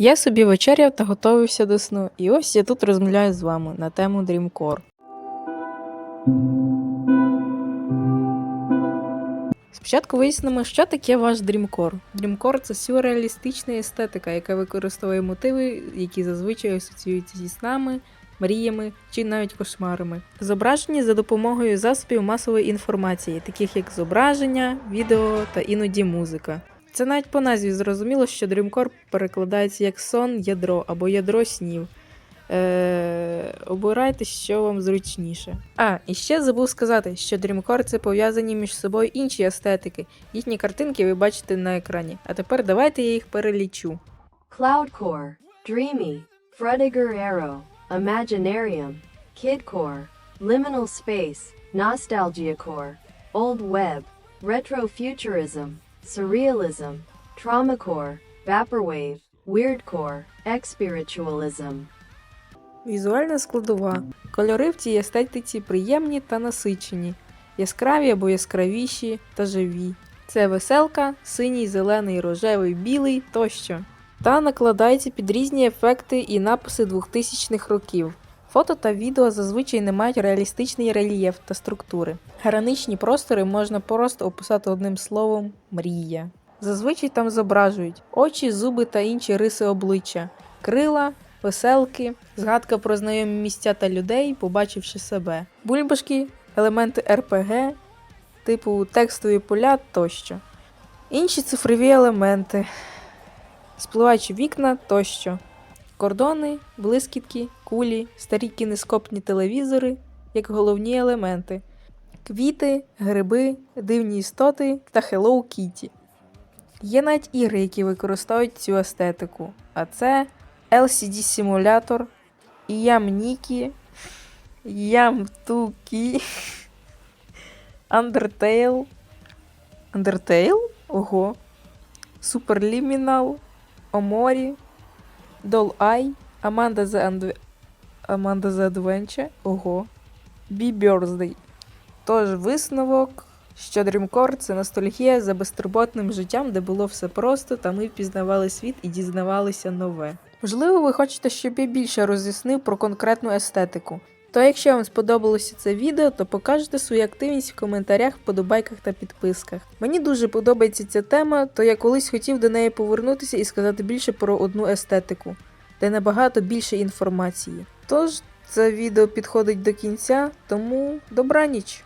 Я собі вечеряв та готувався до сну, і ось я тут розмовляю з вами на тему Dreamcore. Спочатку вияснимо, що таке ваш Dreamcore. Dreamcore – це сюрреалістична естетика, яка використовує мотиви, які зазвичай асоціюються зі снами, мріями чи навіть кошмарами. Зображені за допомогою засобів масової інформації, таких як зображення, відео та іноді музика. Це навіть по назві зрозуміло, що Dreamcore перекладається як сон, ядро або ядро снів. Е, обирайте, що вам зручніше. А, і ще забув сказати, що Dreamcore це пов'язані між собою інші естетики. Їхні картинки ви бачите на екрані. А тепер давайте я їх перелічу. Cloudcore, Dreamy, Frediger Arrow, Imaginarium, Kidcore, Liminal Space, Nostalgiacore, Old Web, Retrofuturism, Surrealism, Traumacore, Vaporwave, Weirdcore, Expiritualism. Візуальна складова. Кольори в цій естетиці приємні та насичені, яскраві або яскравіші та живі. Це веселка, синій, зелений, рожевий, білий тощо. Та накладається під різні ефекти і написи 2000-х років. Фото та відео зазвичай не мають реалістичний рельєф та структури. Граничні простори можна просто описати одним словом мрія. Зазвичай там зображують очі, зуби та інші риси обличчя, крила, веселки, згадка про знайомі місця та людей, побачивши себе, бульбашки, елементи РПГ, типу текстові поля тощо, інші цифрові елементи, спливаючі вікна тощо, кордони, блискітки, кулі, старі кінескопні телевізори як головні елементи, квіти, гриби, дивні істоти та Hello Kitty. Є навіть ігри, які використовують цю естетику, а це LCD Simulator, Yam Tuki, Undertale. Undertale? Ого. Superliminal, Omori, Doll Eye, Amanda the, Andv... Amanda the. Ого. Bee Birthday. Тож висновок, що Dreamcore це ностальгія за безтурботним життям, де було все просто, та ми впізнавали світ і дізнавалися нове. Можливо, ви хочете, щоб я більше роз'яснив про конкретну естетику. То якщо вам сподобалося це відео, то покажете свою активність в коментарях, вподобайках та підписках. Мені дуже подобається ця тема, то я колись хотів до неї повернутися і сказати більше про одну естетику, де набагато більше інформації. Тож, це відео підходить до кінця, тому добраніч!